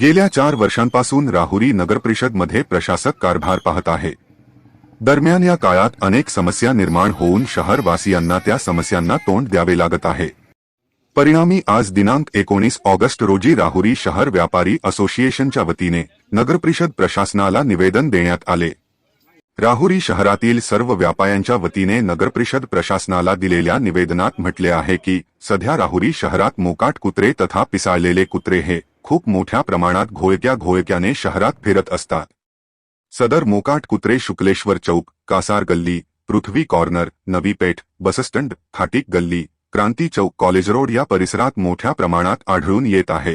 गेल्या चार वर्षांपासून राहुरी नगरपरिषदमध्ये प्रशासक कारभार पाहत आहे. दरम्यान या काळात अनेक समस्या निर्माण होऊन शहरवासियांना त्या समस्यांना तोंड द्यावे लागत आहे. परिणामी आज दिनांक एकोणीस ऑगस्ट रोजी राहुरी शहर व्यापारी असोसिएशनच्या वतीने नगरपरिषद प्रशासनाला निवेदन देण्यात आले. राहुरी शहरातील सर्व व्यापाऱ्यांच्या वतीने नगरपरिषद प्रशासनाला दिलेल्या निवेदनात म्हटले आहे की सध्या राहुरी शहरात मोकाट कुत्रे तथा पिसाळलेले कुत्रे हे खूप मोठ्या प्रमाणात घोळक्या घोळक्याने शहरात फिरत असतात. सदर मोकाट कुत्रे शुक्लेश्वर चौक कासार गल्ली पृथ्वी कॉर्नर नवी पेठ बसस्टँड खाटीक गल्ली क्रांती चौक कॉलेज रोड या परिसरात मोठ्या प्रमाणात आढळून येत आहे.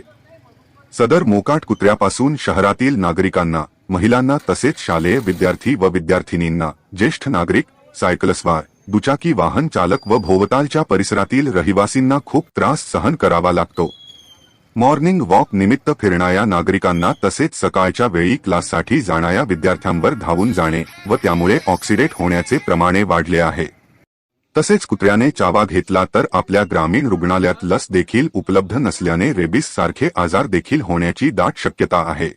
सदर मोकाट कुत्र्यापासून शहरातील नागरिकांना महिलांना तसेच शालेय विद्यार्थी व विद्यार्थिनींना ज्येष्ठ नागरिक सायकलस्वार दुचाकी वाहन चालक व भोवतालच्या परिसरातील रहिवासींना खूप त्रास सहन करावा लागतो. मॉर्निंग वॉक निमित्त फिरणाऱ्या नागरिकांना तसेच सकाळच्या वेळी क्लाससाठी जाणाऱ्या विद्यार्थ्यांवर धावून जाणे व त्यामुळे ऑक्सिडेट होण्याचे प्रमाणे वाढले आहे. तसेच कुत्र्याने चावा घेतला तर आपल्या ग्रामीण रुग्णालयात लस देखील उपलब्ध नसल्याने रेबीज सारखे आजार देखील होण्याची दाट शक्यता आहे.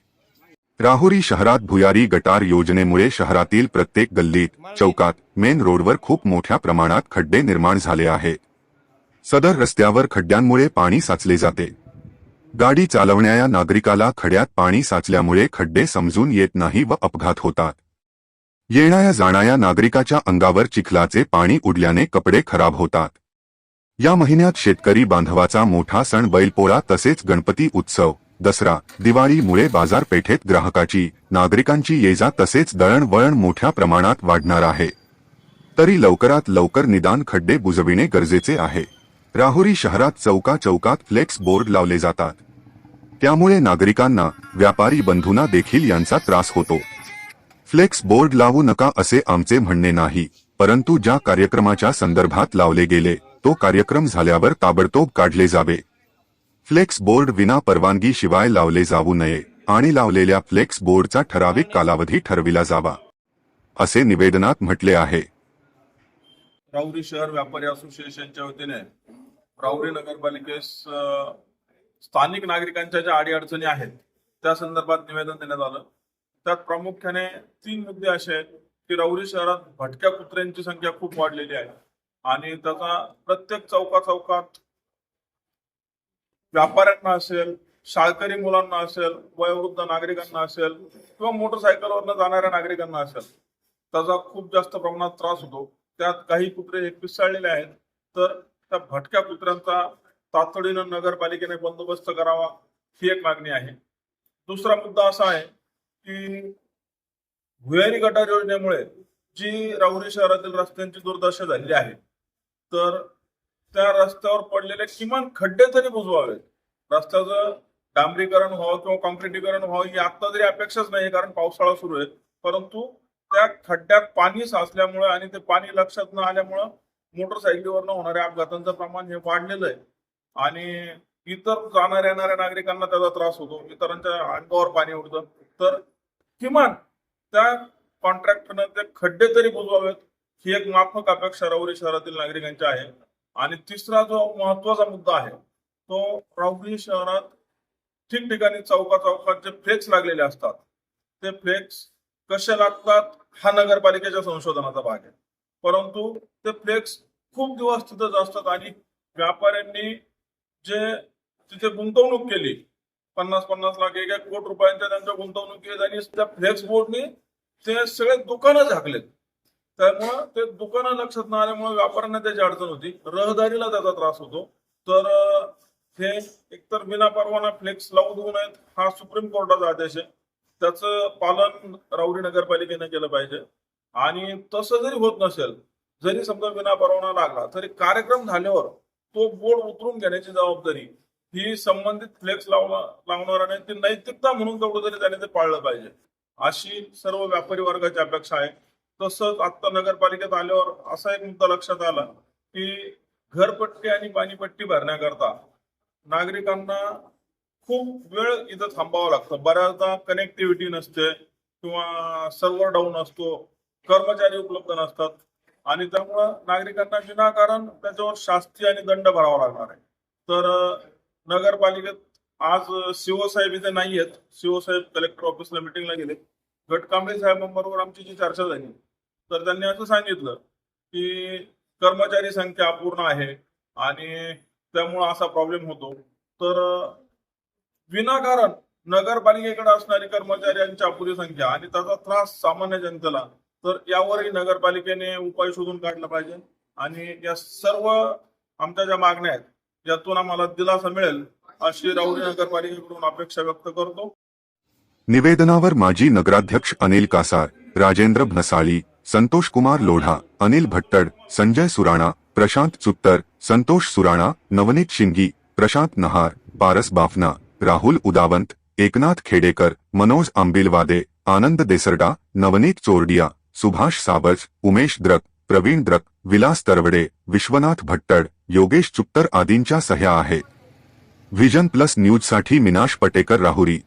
राहुरी शहरात भुयारी गटार योजनेमुळे शहरातील प्रत्येक गल्लीत चौकात मेन रोडवर खूप मोठ्या प्रमाणात खड्डे निर्माण झाले आहे. सदर रस्त्यावर खड्ड्यांमुळे पाणी साचले जाते. गाडी चालवणाऱ्या नागरिकाला खड्यात पाणी साचल्यामुळे खड्डे समजून येत नाही व अपघात होतात. येणाऱ्या जाणाऱ्या नागरिकाच्या अंगावर चिखलाचे पाणी उडल्याने कपडे खराब होतात. या महिन्यात शेतकरी बांधवाचा मोठा सण बैलपोळा तसेच गणपती उत्सव दसरा दिवाळीमुळे बाजारपेठेत ग्राहकाची नागरिकांची येजा तसेच दळणवळण मोठ्या प्रमाणात वाढणार आहे. तरी लवकरात लवकर निदान खड्डे बुजविणे गरजेचे आहे. राहुरी शहरात चौका चौकात फ्लेक्स बोर्ड लावले जातात. त्यामुळे नागरिकांना व्यापारी बंधूंना देखील यांचा त्रास होतो. फ्लेक्स बोर्ड लावू नका असे आमचे म्हणणे नाही परंतु ज्या कार्यक्रमाच्या संदर्भात लावले गेले तो कार्यक्रम झाल्यावर ताबडतोब काढले जावे. फ्लेक्स बोर्ड विना परवानगी शिवाय लावले जाऊ नये आणि लावलेल्या फ्लेक्स बोर्डचा ठराविक कालावधी ठरविला जावा असे निवेदनात म्हटले आहे. राहुरी शहर व्यापारी असोसिएशनच्या वतीने राऊरी नगरपालिकेस स्थानिक नागरिकांच्या ज्या अडीअडचणी आहेत त्या संदर्भात निवेदन देण्यात आलं. त्यात प्रामुख्याने तीन मुद्दे असे आहेत की राऊरी शहरात भटक्या कुत्र्यांची संख्या खूप वाढलेली आहे आणि त्याचा प्रत्येक चौका चौकात व्यापाऱ्यांना असेल शाळकरी मुलांना असेल वयोवृद्ध नागरिकांना असेल किंवा मोटरसायकलवरनं जाणाऱ्या नागरिकांना असेल त्याचा खूप जास्त प्रमाणात त्रास होतो. त्यात काही कुत्रे हे पिसाळलेले आहेत. तर त्या भटक्या कुत्र्यांचा तातडीनं नगरपालिकेने बंदोबस्त करावा ही एक मागणी आहे. दुसरा मुद्दा असा आहे की भुयारी गटार योजनेमुळे जी राहुरी शहरातील रस्त्यांची दुर्दशा झालेली आहे तर त्या रस्त्यावर पडलेले किमान खड्डे तरी बुजवावेत. रस्त्याचं डांबरीकरण व्हावं किंवा कॉन्क्रिटीकरण व्हावं ही आता तरी अपेक्षाच नाही कारण पावसाळा सुरू आहे. परंतु त्या खड्ड्यात पाणी साचल्यामुळे आणि ते पाणी लक्षात न आल्यामुळं मोटरसायकलीवरनं होणाऱ्या अपघातांचं प्रमाण हे वाढलेलं आहे. आणि इतर जाणाऱ्या येणाऱ्या नागरिकांना त्याचा त्रास होतो. इतरांच्या अंगावर पाणी उडतं. तर किमान त्या कॉन्ट्रॅक्टरनं ते खड्डे तरी बुजवावेत ही एक माफक अपेक्षा राहुरी शहरातील नागरिकांची आहे. आणि तिसरा जो महत्त्वाचा मुद्दा आहे तो राहुरी शहरात ठिकठिकाणी चौका चौकात जे फ्लेक्स लागलेले असतात ते फ्लेक्स कसे लागतात हा नगरपालिकेच्या संशोधनाचा भाग आहे. परंतु ते फ्लेक्स खूप दिवस तिथंच असतात आणि व्यापाऱ्यांनी जे तिथे गुंतवणूक केली पन्नास पन्नास लाख एक एक कोटी रुपयांच्या त्यांच्या गुंतवणुकीत आणि त्या फ्लेक्स बोर्डनी ते सगळे दुकानं झाकलेत. त्यामुळं ते दुकानं लक्षात न आल्यामुळे व्यापाऱ्यांना त्याची अडचण होती. रहदारीला त्याचा त्रास होतो. तर हे एकतर विना परवाना फ्लेक्स लावू देऊ नयेत हा सुप्रीम कोर्टाचा आदेश आहे. त्याचं पालन राऊरी नगरपालिकेने केलं पाहिजे. आणि तसं जरी होत नसेल जरी समजा विना परवाना लागला तरी कार्यक्रम झाल्यावर तो बोर्ड उतरून घेण्याची जबाबदारी ही संबंधित फ्लेक्स लावला लावणाऱ्याने ती नैतिकता म्हणून तेवढं तरी त्याने ते पाळलं पाहिजे. अशी सर्व व्यापारी वर्गाची अपेक्षा आहे. तसंच आता नगरपालिकेत आल्यावर असा एक मुद्दा लक्षात आला की घरपट्टी आणि पाणीपट्टी भरण्याकरता नागरिकांना खूप वेळ इथं थांबावं लागतं. बऱ्याचदा कनेक्टिव्हिटी नसते किंवा सर्व्हर डाऊन असतो. कर्मचारी उपलब्ध नसतात. आणि त्यामुळं नागरिकांना विनाकारण त्याच्यावर शास्ती आणि दंड भरावा लागणार आहे. तर नगरपालिकेत आज सीओ साहेब इथे नाही आहेत सीओ साहेब कलेक्टर ऑफिसला मिटिंगला गेले गटकांबळे साहेबांबरोबर आमची जी चर्चा झाली तर त्यांनी असं सांगितलं की कर्मचारी संख्या अपूर्ण आहे आणि त्यामुळं असा प्रॉब्लेम होतो. तर विनाकारण नगरपालिकेकडे असणारी कर्मचाऱ्यांची अपुरी संख्या आणि त्याचा त्रास सामान्य जनतेला तर यावरही नगरपालिकेने उपाय शोधून काढला पाहिजे. आणि या सर्व आमच्या ज्या मागण्या आहेत यातून आम्हाला दिलासा मिळेल अशी राहुरी नगरपालिकेकडून अपेक्षा व्यक्त करतो. निवेदनावर माजी नगराध्यक्ष अनिल कासार राजेंद्र भनसाळी संतोष कुमार लोढा अनिल भट्टड संजय सुराणा प्रशांत चुत्तर संतोष सुराणा नवनीत शिंगी प्रशांत नहार पारस बाफना राहुल उदावंत एकनाथ खेडेकर मनोज आंबिलवादे आनंद देसरडा नवनीत चोरडिया सुभाष साबज उमेश द्रक प्रवीण द्रक विलास तरवडे विश्वनाथ भट्टड योगेश चुप्तर आदींच्या सह्या आहेत व्हिजन प्लस न्यूजसाठी मिनाश पटेकर राहुरी.